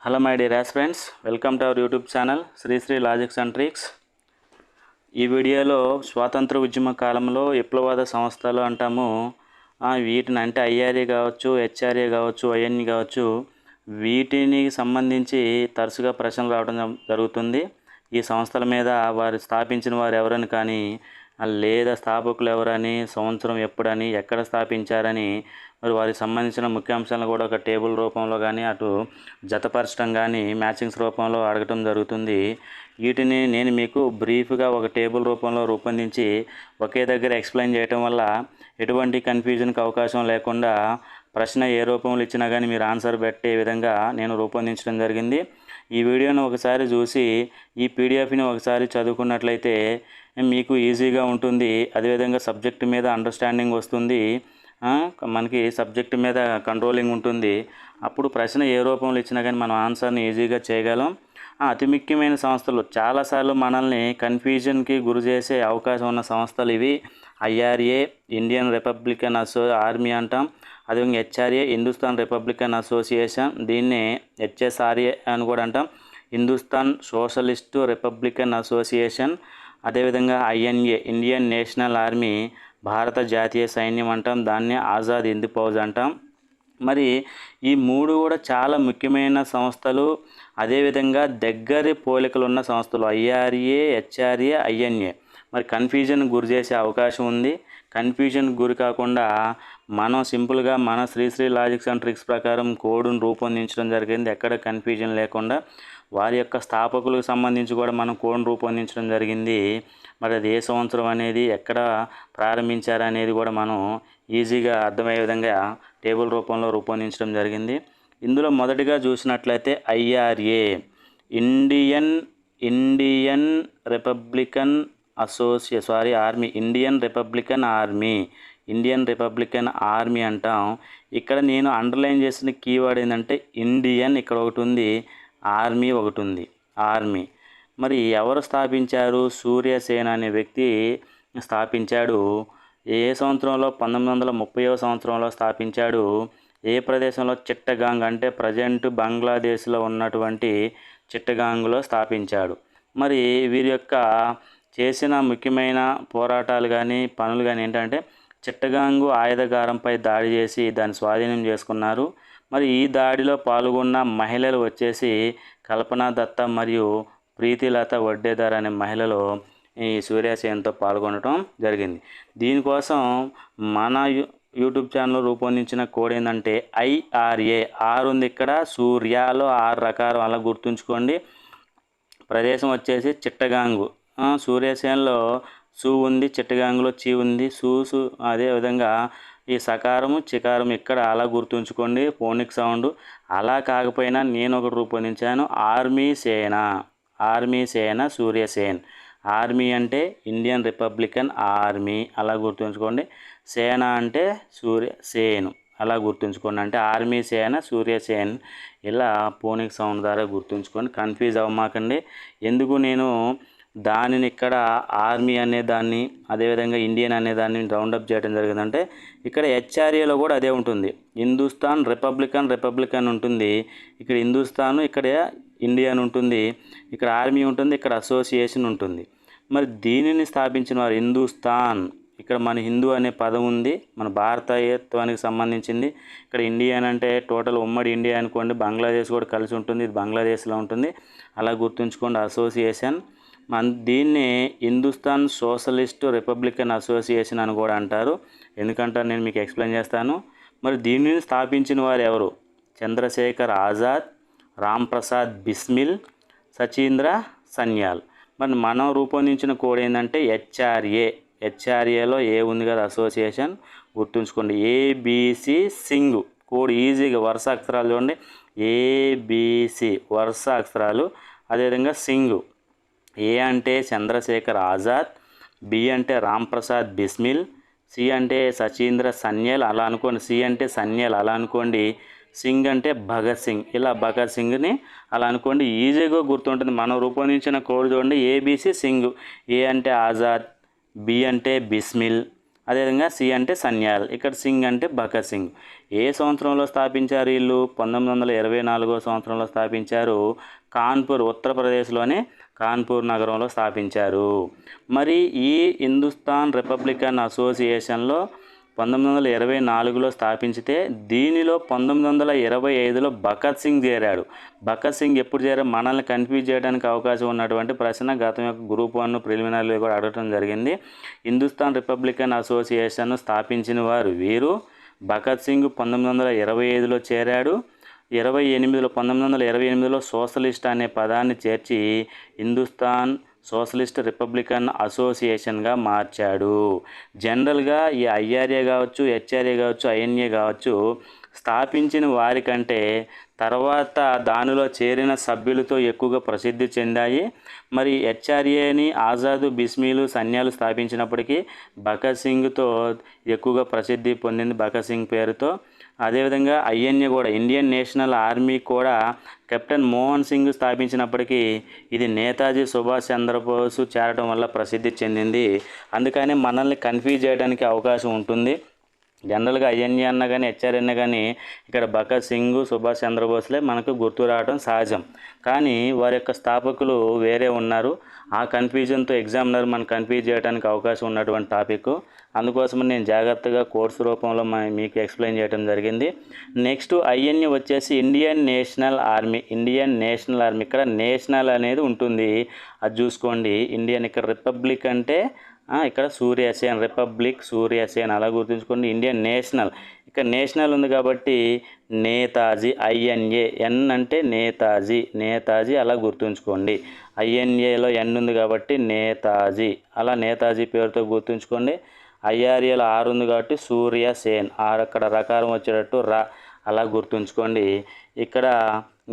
Hello my dear as friends welcome to our YouTube channel Srisri logics and tricks. ఈ వీడియోలో స్వాతంత్ర ఉద్యమ కాలంలో విప్లవాద సంస్థలు అంటాము. వీటిని అంటే ఐఆర్ఏ కావచ్చు హెచ్ఆర్ఏ కావచ్చు ఐఎన్ఈ కావచ్చు వీటిని సంబంధించి తరచుగా ప్రశ్నలు రావడం జ- జరుగుతుంది. ఈ సంస్థల మీద వారు స్థాపించిన వారు ఎవరని కానీ లేదా స్థాపకులు ఎవరని సంవత్సరం ఎప్పుడని ఎక్కడ స్థాపించారని మరి వారికి సంబంధించిన ముఖ్యాంశాలను కూడా ఒక టేబుల్ రూపంలో కానీ అటు జతపరచడం కానీ మ్యాచింగ్స్ రూపంలో అడగటం జరుగుతుంది. వీటిని నేను మీకు బ్రీఫ్గా ఒక టేబుల్ రూపంలో రూపొందించి ఒకే దగ్గర ఎక్స్ప్లెయిన్ చేయటం వల్ల ఎటువంటి కన్ఫ్యూజన్కి అవకాశం లేకుండా ప్రశ్న ఏ రూపంలో ఇచ్చినా కానీ మీరు ఆన్సర్ పెట్టే విధంగా నేను రూపొందించడం జరిగింది. ఈ వీడియోను ఒకసారి చూసి ఈ పీడిఎఫ్ని ఒకసారి చదువుకున్నట్లయితే మీకు ఈజీగా ఉంటుంది. అదేవిధంగా సబ్జెక్ట్ మీద అండర్స్టాండింగ్ వస్తుంది. మనకి సబ్జెక్ట్ మీద కంట్రోలింగ్ ఉంటుంది. అప్పుడు ప్రశ్న ఏ రూపంలో ఇచ్చినా కానీ మనం ఆన్సర్ని ఈజీగా చేయగలం. అతి ముఖ్యమైన సంస్థలు చాలాసార్లు మనల్ని కన్ఫ్యూజన్కి గురి చేసే అవకాశం ఉన్న సంస్థలు ఇవి. ఐఆర్ఏ ఇండియన్ రిపబ్లికన్ అసో ఆర్మీ అంటాం. అదేవిధంగా హెచ్ఆర్ఏ హిందుస్థాన్ రిపబ్లికన్ అసోసియేషన్ దీన్ని హెచ్ఎస్ఆర్ఏ అని కూడా అంటాం. హిందుస్థాన్ సోషలిస్టు రిపబ్లికన్ అసోసియేషన్ అదేవిధంగా ఐఎన్ఏ ఇండియన్ నేషనల్ ఆర్మీ భారత జాతీయ సైన్యం అంటాం దాన్ని ఆజాద్ హింద్ ఫౌజ్ అంటాం. మరి ఈ మూడు కూడా చాలా ముఖ్యమైన సంస్థలు అదేవిధంగా దగ్గరి పోలికలు ఉన్న సంస్థలు ఐఆర్ఏ హెచ్ఆర్ఏ ఐఎన్ఏ. మరి కన్ఫ్యూజన్ గురి చేసే అవకాశం ఉంది. కన్ఫ్యూజన్ గురి కాకుండా మనం సింపుల్గా మన శ్రీశ్రీ లాజిక్స్ అండ్ ట్రిక్స్ ప్రకారం కోడ్ను రూపొందించడం జరిగింది. ఎక్కడ కన్ఫ్యూజన్ లేకుండా వారి యొక్క స్థాపకులకు సంబంధించి కూడా మనం కోడ్ను రూపొందించడం జరిగింది. మరి అది ఏ సంవత్సరం అనేది ఎక్కడ ప్రారంభించారనేది కూడా మనం ఈజీగా అర్థమయ్యే విధంగా టేబుల్ రూపంలో రూపొందించడం జరిగింది. ఇందులో మొదటిగా చూసినట్లయితే IRA Indian Indian Republican అసోసియే sorry army Indian Republican army Indian Republican army అంటాం. ఇక్కడ నేను అండర్లైన్ చేసిన కీవర్డ్ ఏంటంటే ఇండియన్ ఇక్కడ ఒకటి ఉంది. ఆర్మీ ఒకటి ఉంది ఆర్మీ. మరి ఎవరు స్థాపించారు? సూర్యసేన అనే వ్యక్తి స్థాపించాడు. ఏ సంవత్సరంలో? పంతొమ్మిది వందల ముప్పైవ సంవత్సరంలో స్థాపించాడు. ఏ ప్రదేశంలో? చిట్టగాంగ్ అంటే ప్రజెంట్ బంగ్లాదేశ్లో ఉన్నటువంటి చిట్టగాంగ్లో స్థాపించాడు. మరి వీరి యొక్క చేసిన ముఖ్యమైన పోరాటాలు కానీ పనులు కానీ ఏంటంటే చిట్టగాంగు ఆయుధగారంపై దాడి చేసి దాన్ని స్వాధీనం చేసుకున్నారు. మరి ఈ దాడిలో పాల్గొన్న మహిళలు వచ్చేసి కల్పనా దత్త మరియు ప్రీతిలత వడ్డేదార్ అనే మహిళలు ఈ సూర్యాశయంతో పాల్గొనడం జరిగింది. దీనికోసం మన యూ- యూట్యూబ్ ఛానల్ రూపొందించిన కోడ్ ఏంటంటే ఐఆర్ఏ ఆర్ ఉంది ఇక్కడ. సూర్యలో ఆరు రకాలు. అలా గుర్తుంచుకోండి. ప్రదేశం వచ్చేసి చిట్టగాంగు. ఆ, సూర్యసేనలో ఉంది చిట్టగాంగులో చీ ఉంది. సూ సూ అదేవిధంగా ఈ సకారము చికారం ఇక్కడ అలా గుర్తుంచుకోండి. Phonic sound. అలా కాకపోయినా నేను ఒకటి రూపొందించాను. ఆర్మీ సేన. ఆర్మీ సేన సూర్యసేన్ ఆర్మీ అంటే ఇండియన్ రిపబ్లికన్ ఆర్మీ. అలా గుర్తుంచుకోండి. సేన అంటే సూర్య సేను. అలా గుర్తుంచుకోండి. అంటే ఆర్మీ సేన సూర్యసేన్ ఇలా పోనిక్ సౌండ్ ద్వారా గుర్తుంచుకొని కన్ఫ్యూజ్ అవ్వమాకండి. ఎందుకు నేను దానిని ఇక్కడ ఆర్మీ అనే దాన్ని అదేవిధంగా ఇండియన్ అనే దాన్ని రౌండప్ చేయడం జరిగిందంటే ఇక్కడ హెచ్ఆర్ఏలో కూడా అదే ఉంటుంది. హిందుస్థాన్ రిపబ్లికన్ రిపబ్లికన్ ఉంటుంది ఇక్కడ హిందుస్థాన్ ఇక్కడ ఇండియన్ ఉంటుంది ఇక్కడ ఆర్మీ ఉంటుంది ఇక్కడ అసోసియేషన్ ఉంటుంది. మరి దీనిని స్థాపించిన వారు హిందుస్థాన్. ఇక్కడ మన హిందూ అనే పదం ఉంది మన భారతీయత్వానికి సంబంధించింది. ఇక్కడ ఇండియన్ అంటే టోటల్ ఉమ్మడి ఇండియా అనుకోండి బంగ్లాదేశ్ కూడా కలిసి ఉంటుంది ఇది బంగ్లాదేశ్లో ఉంటుంది. అలా గుర్తుంచుకోండి అసోసియేషన్. మన దీన్ని హిందుస్థాన్ సోషలిస్ట్ రిపబ్లికన్ అసోసియేషన్ అని కూడా అంటారు. ఎందుకంటే నేను మీకు ఎక్స్ప్లెయిన్ చేస్తాను. మరి దీనిని స్థాపించిన వారు ఎవరు? చంద్రశేఖర్ ఆజాద్ రామ్ ప్రసాద్ బిస్మిల్ సచీంద్ర సన్యాల్. మరి మనం రూపొందించిన కోడ్ ఏంటంటే హెచ్ఆర్ఏ. హెచ్ఆర్ఏలో ఏ ఉంది కదా అసోసియేషన్? గుర్తుంచుకోండి. ఏబిసి సింగ్. కోడ్ ఈజీగా వరుస అక్షరాలు చూడండి. ఏబిసి వరుస అక్షరాలు. అదేవిధంగా సింగ్. ఏ అంటే చంద్రశేఖర్ ఆజాద్ బి అంటే రాంప్రసాద్ బిస్మిల్ సి అంటే సచీంద్ర సన్యల్ అలా అనుకోండి. సి అంటే సన్యల్ అలా అనుకోండి. సింగ్ అంటే భగత్ సింగ్. ఇలా భగత్ సింగ్ని అలా అనుకోండి. ఈజీగా గుర్తుంటుంది. మనం రూపొందించిన కోడ్ చూడండి. ఏబీసీ సింగ్. ఏ అంటే ఆజాద్ బి అంటే బిస్మిల్. అదేవిధంగా సి అంటే సన్యాల్. ఇక్కడ సింగ్ అంటే భగత్ సింగ్. ఏ సంవత్సరంలో స్థాపించారు వీళ్ళు? పంతొమ్మిది వందల ఇరవై నాలుగో సంవత్సరంలో స్థాపించారు కాన్పూర్ ఉత్తరప్రదేశ్లోనే కాన్పూర్ నగరంలో స్థాపించారు. మరి ఈ హిందుస్థాన్ రిపబ్లికన్ అసోసియేషన్లో పంతొమ్మిది వందల ఇరవై నాలుగులో స్థాపించితే దీనిలో పంతొమ్మిది వందల ఇరవై ఐదులో భగత్ సింగ్ చేరాడు. భగత్ సింగ్ ఎప్పుడు చేరాడు మనల్ని కన్ఫ్యూజ్ చేయడానికి అవకాశం ఉన్నటువంటి ప్రశ్న గతం యొక్క గ్రూప్ వన్ ప్రిలిమినరీ కూడా అడగడం జరిగింది. హిందుస్థాన్ రిపబ్లికన్ అసోసియేషన్ స్థాపించిన వారు వీరు. భగత్ సింగ్ పంతొమ్మిది వందల ఇరవై ఐదులో చేరాడు. ఇరవై ఎనిమిదిలో పంతొమ్మిది వందల ఇరవై ఎనిమిదిలో సోషలిస్ట్ అనే పదాన్ని చేర్చి హిందుస్థాన్ సోషలిస్ట్ రిపబ్లికన్ అసోసియేషన్గా మార్చాడు. జనరల్గా ఈ ఐఆర్ఏ కావచ్చు హెచ్ఆర్ఏ కావచ్చు ఐఎన్ఏ కావచ్చు స్థాపించిన వారికంటే తర్వాత దానిలో చేరిన సభ్యులతో ఎక్కువగా ప్రసిద్ధి చెందాయి. మరి హెచ్ఆర్ఏని ఆజాదు బిస్మీలు సన్యాలు స్థాపించినప్పటికీ భగత్ సింగ్తో ఎక్కువగా ప్రసిద్ధి పొందింది భగత్ సింగ్ పేరుతో. అదేవిధంగా ఐఎన్ఏ కూడా ఇండియన్ నేషనల్ ఆర్మీ కూడా కెప్టెన్ మోహన్ సింగ్ స్థాపించినప్పటికీ ఇది నేతాజీ సుభాష్ చంద్రబోస్ చేరడం వల్ల ప్రసిద్ధి చెందింది. అందుకని మనల్ని కన్ఫ్యూజ్ చేయడానికి అవకాశం ఉంటుంది. జనరల్గా ఐఎన్ఏ అన్న కానీ హెచ్ఆర్ఎన్ కానీ ఇక్కడ భగత్ సింగ్ సుభాష్ చంద్రబోస్లే మనకు గుర్తు రావడం సహజం. కానీ వారి యొక్క స్థాపకులు వేరే ఉన్నారు. ఆ కన్ఫ్యూజన్తో ఎగ్జామినర్ మనం కన్ఫ్యూజ్ చేయడానికి అవకాశం ఉన్నటువంటి టాపిక్. అందుకోసం నేను జాగ్రత్తగా కోర్సు రూపంలో మీకు ఎక్స్ప్లెయిన్ చేయడం జరిగింది. నెక్స్ట్ ఐఎన్ఏ వచ్చేసి Indian National Army Indian National Army. ఇక్కడ నేషనల్ అనేది ఉంటుంది. అది చూసుకోండి. ఇండియన్ ఇక్కడ రిపబ్లిక్ అంటే ఇక్కడ సూర్యసేన్ రిపబ్లిక్ సూర్యసేన్ అలా గుర్తుంచుకోండి ఇండియన్ నేషనల్. ఇక్కడ నేషనల్ ఉంది కాబట్టి నేతాజీ ఐఎన్ఏ ఎన్ అంటే నేతాజీ నేతాజీ అలా గుర్తుంచుకోండి. ఐఎన్ఏలో ఎన్ ఉంది కాబట్టి నేతాజీ. అలా నేతాజీ పేరుతో గుర్తుంచుకోండి. ఐఆర్ఏలో ఆరు ఉంది కాబట్టి సూర్యసేన్. ఆరు అక్కడ రకారం వచ్చేటట్టు రా అలా గుర్తుంచుకోండి. ఇక్కడ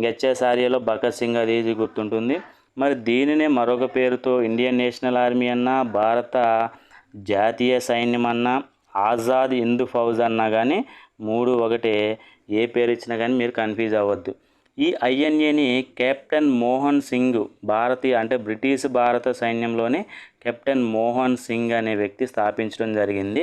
హెచ్ఎస్ఆర్ఏలో భగత్ సింగ్ అది ఇది గుర్తుంటుంది. మరి దీనినే మరొక పేరుతో ఇండియన్ నేషనల్ ఆర్మీ అన్నా భారత జాతీయ సైన్యం అన్నా ఆజాద్ హిందూ ఫౌజ్ అన్నా కానీ మూడు ఒకటే ఏ పేరు ఇచ్చినా కానీ మీరు కన్ఫ్యూజ్ అవ్వద్దు. ఈ ఐఎన్ఏని కెప్టెన్ మోహన్ సింగ్ భారతీయ అంటే బ్రిటిష్ భారత సైన్యంలోనే కెప్టెన్ మోహన్ సింగ్ అనే వ్యక్తి స్థాపించడం జరిగింది.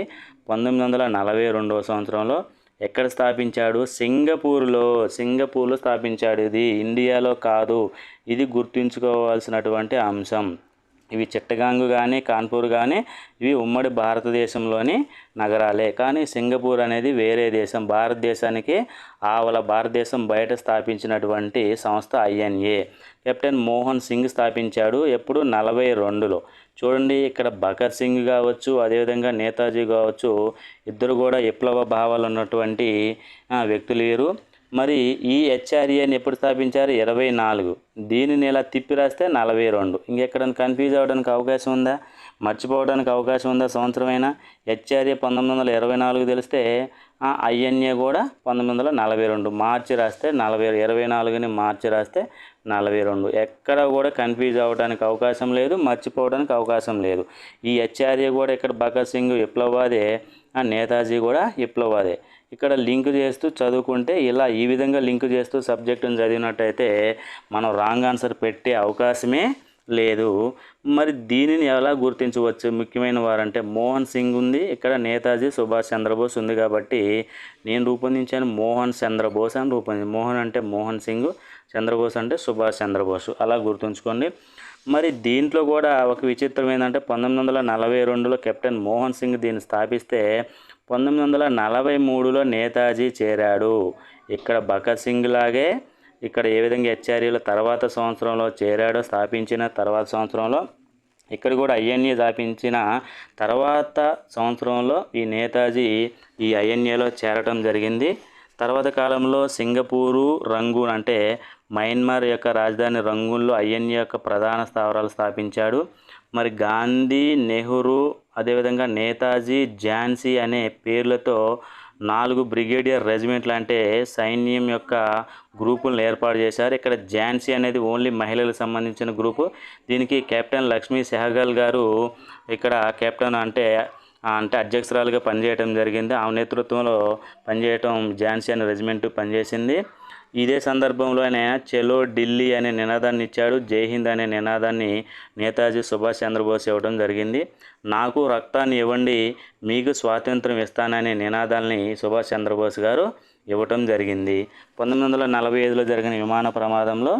పంతొమ్మిది వందల నలభై రెండవ సంవత్సరంలో ఎక్కడ స్థాపించాడు? సింగపూర్లో. సింగపూర్లో స్థాపించాడు ఇది. ఇండియాలో కాదు. ఇది గుర్తుంచుకోవాల్సినటువంటి అంశం. ఇవి చిట్టగాంగ్ కానీ కాన్పూర్ కానీ ఇవి ఉమ్మడి భారతదేశంలోని నగరాలే. కానీ సింగపూర్ అనేది వేరే దేశం. భారతదేశానికి ఆవల భారతదేశం బయట స్థాపించినటువంటి సంస్థ ఐఎన్ఏ. కెప్టెన్ మోహన్ సింగ్ స్థాపించాడు ఎప్పుడు? నలభై రెండులో. చూడండి ఇక్కడ భగత్ సింగ్ కావచ్చు అదేవిధంగా నేతాజీ కావచ్చు ఇద్దరు కూడా విప్లవ భావాలు ఉన్నటువంటి వ్యక్తులు వీరు. మరి ఈ హెచ్ఆర్ఏని ఎప్పుడు స్థాపించారు? ఇరవై నాలుగు. దీనిని ఇలా తిప్పి రాస్తే నలభై రెండు. ఇంకెక్కడైనా కన్ఫ్యూజ్ అవ్వడానికి అవకాశం ఉందా? మర్చిపోవడానికి అవకాశం ఉందా సంవత్సరమైనా? హెచ్ఆర్ఏ పంతొమ్మిది వందల ఇరవై నాలుగు తెలిస్తే ఐఎన్ఏ కూడా పంతొమ్మిది వందల నలభై రెండు. మార్చి రాస్తే నలభై ఇరవై నాలుగుని మార్చి రాస్తే నలభై రెండు. ఎక్కడ కూడా కన్ఫ్యూజ్ అవ్వడానికి అవకాశం లేదు మర్చిపోవడానికి అవకాశం లేదు. ఈ హెచ్ఆర్ఏ కూడా ఇక్కడ భగత్ సింగ్ విప్లవాదే నేతాజీ కూడా విప్లవాదే ఇక్కడ లింక్ చేస్తూ చదువుకుంటే ఇలా ఈ విధంగా లింక్ చేస్తూ సబ్జెక్టును చదివినట్టయితే మనం రాంగ్ ఆన్సర్ పెట్టే అవకాశమే లేదు. మరి దీనిని ఎలా గుర్తించవచ్చు? ముఖ్యమైన వారంటే మోహన్ సింగ్ ఉంది. ఇక్కడ నేతాజీ సుభాష్ చంద్రబోస్ ఉంది కాబట్టి నేను రూపొందించాను మోహన్ చంద్రబోస్ అని రూపొంది మోహన్ అంటే మోహన్ సింగ్ చంద్రబోస్ అంటే సుభాష్ చంద్రబోస్. అలా గుర్తుంచుకోండి. మరి దీంట్లో కూడా ఒక విచిత్రం ఏంటంటే పంతొమ్మిది వందల నలభై రెండులో కెప్టెన్ మోహన్ సింగ్ దీన్ని స్థాపిస్తే పంతొమ్మిది వందల నలభై మూడులో నేతాజీ చేరాడు. ఇక్కడ భగత్ సింగ్ లాగే ఇక్కడ ఏ విధంగా హెచ్ఆర్ఏలో తర్వాత సంవత్సరంలో చేరాడో స్థాపించిన తర్వాత సంవత్సరంలో ఇక్కడ కూడా ఐఎన్ఏ స్థాపించిన తర్వాత సంవత్సరంలో ఈ నేతాజీ ఈ ఐఎన్ఏలో చేరటం జరిగింది. తర్వాత కాలంలో సింగపూరు రంగూన్ అంటే మయన్మార్ యొక్క రాజధాని రంగుల్లో ఐఎన్ యొక్క ప్రధాన స్థావరాలు స్థాపించాడు. మరి గాంధీ నెహ్రూ అదేవిధంగా నేతాజీ ఝాన్సీ అనే పేర్లతో నాలుగు బ్రిగేడియర్ రెజిమెంట్లు అంటే సైన్యం యొక్క గ్రూపులను ఏర్పాటు చేశారు. ఇక్కడ ఝాన్సీ అనేది ఓన్లీ మహిళలకు సంబంధించిన గ్రూపు. దీనికి కెప్టెన్ లక్ష్మీ సెహగల్ గారు ఇక్కడ కెప్టెన్ అంటే అంటే అధ్యక్షురాలుగా పనిచేయడం జరిగింది. ఆమె నేతృత్వంలో పనిచేయటం ఝాన్సీ అనే రెజిమెంట్ పనిచేసింది. ఇదే సందర్భంలో ఆయన చెలో ఢిల్లీ అనే నినాదాన్ని ఇచ్చాడు. జై హింద్ అనే నినాదాన్ని నేతాజీ సుభాష్ చంద్రబోస్ ఇవ్వడం జరిగింది. నాకు రక్తాన్ని ఇవ్వండి మీకు స్వాతంత్రం ఇస్తాననే నినాదాల్ని సుభాష్ చంద్రబోస్ గారు ఇవ్వటం జరిగింది. పంతొమ్మిది వందల నలభై ఐదులో జరిగిన విమాన ప్రమాదంలో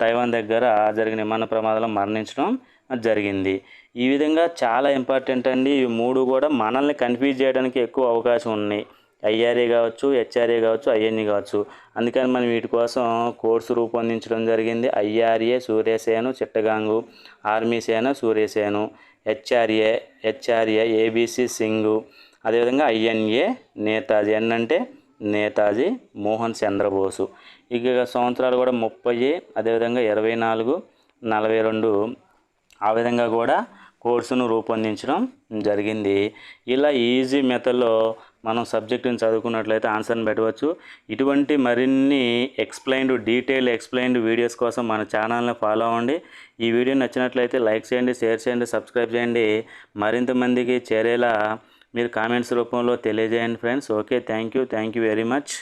తైవాన్ దగ్గర జరిగిన విమాన ప్రమాదంలో మరణించడం జరిగింది. ఈ విధంగా చాలా ఇంపార్టెంట్ అండి. ఇవి మూడు కూడా మనల్ని కన్ఫ్యూజ్ చేయడానికి ఎక్కువ అవకాశం ఉన్నాయి. ఐఆర్ఏ కావచ్చు హెచ్ఆర్ఏ కావచ్చు ఐఎన్ఈ కావచ్చు. అందుకని మనం వీటి కోసం కోర్సు రూపొందించడం జరిగింది. ఐఆర్ఏ సూర్యసేను చిట్టగాంగు ఆర్మీ సేన Surya Sen HRA HRA A B C Singh. అదేవిధంగా ఐఎన్ఏ నేతాజీ. ఎన్ అంటే నేతాజీ మోహన్ చంద్రబోసు. ఇక సంవత్సరాలు కూడా ముప్పై అదేవిధంగా ఇరవై నాలుగు నలభై రెండు ఆ విధంగా కూడా కోర్సును రూపొందించడం జరిగింది. ఇలా ఈజీ మెథడ్లో మనం సబ్జెక్టుని చదువుకున్నట్లయితే ఆన్సర్ని పెట్టవచ్చు. ఇటువంటి మరిన్ని ఎక్స్ప్లెయిన్డ్ డీటెయిల్ ఎక్స్ప్లెయిన్డ్ వీడియోస్ కోసం మన ఛానల్ని ఫాలో అవ్వండి. ఈ వీడియో నచ్చినట్లయితే లైక్ చేయండి షేర్ చేయండి సబ్స్క్రైబ్ చేయండి. మరింత మందికి చేరేలా మీరు కామెంట్స్ రూపంలో తెలియజేయండి friends okay thank you thank you very much